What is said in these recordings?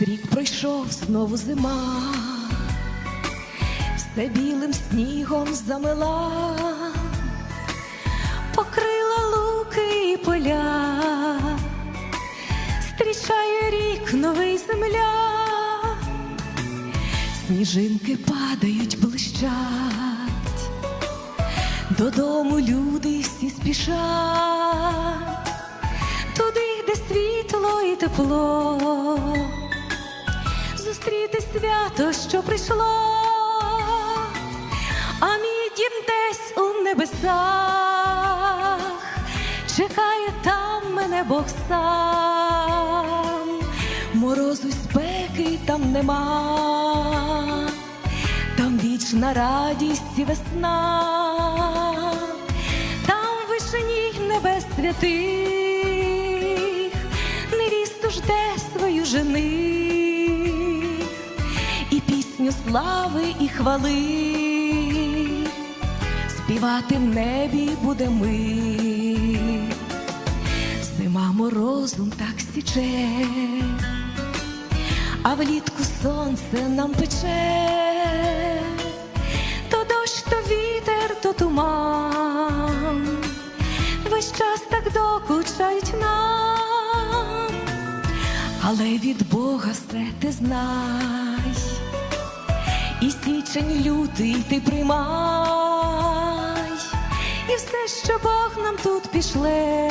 Рік пройшов знову зима, все білим снігом замила, покрила луки і поля, зустрічає рік новий земля, сніжинки падають, блищать, додому люди всі спішать, туди, де світло і тепло, зустріти свято, що прийшло, а мій дім десь у небесах, чекає там мене Бог сам, морозу й спеки там нема, там вічна радість і весна, там вишені небес святих, невісту жде свою жених, і слави і хвали, співати в небі буде ми. Зима морозом так січе, а влітку сонце нам пече, то дощ, то вітер, то туман, весь час так докучають нам, але від Бога все ти знай, і січень лютий ти приймай, і все, що Бог нам тут пішле,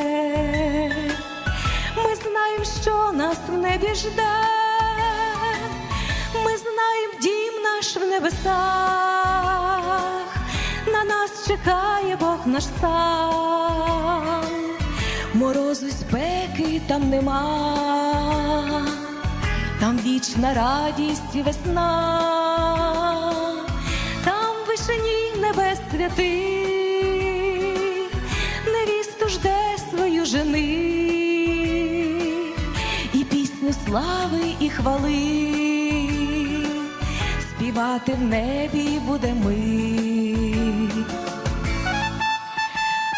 ми знаємо, що нас в небі жде, ми знаємо дім наш в небесах, на нас чекає Бог наш сам, морозу й спеки там нема, там вічна радість і весна, святих, невісту жде свою жених, і пісню слави і хвали, співати в небі буде ми.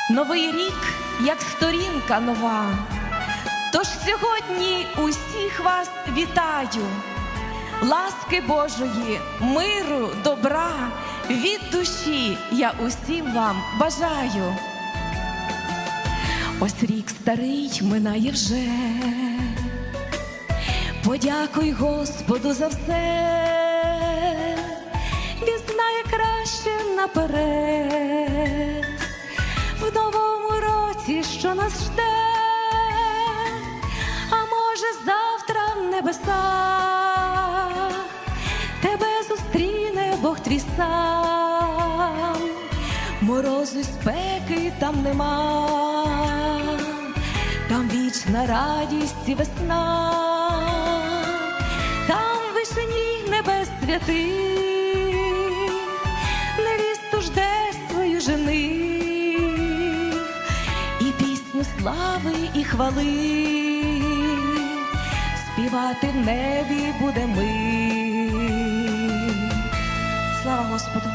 Новий рік, як сторінка нова. Тож сьогодні усіх вас вітаю, ласки Божої, миру, добра, від душі я усім вам бажаю. Ось рік старий минає вже. Подякуй Господу за все, Він знає краще наперед в новому році, що нас жде, а може завтра в небесах твій сам, морозу спеки там нема, там вічна радість і весна, там вишені небес святих, невісту жде свою жених, і пісню слави і хвали, співати в небі буде ми. Господу!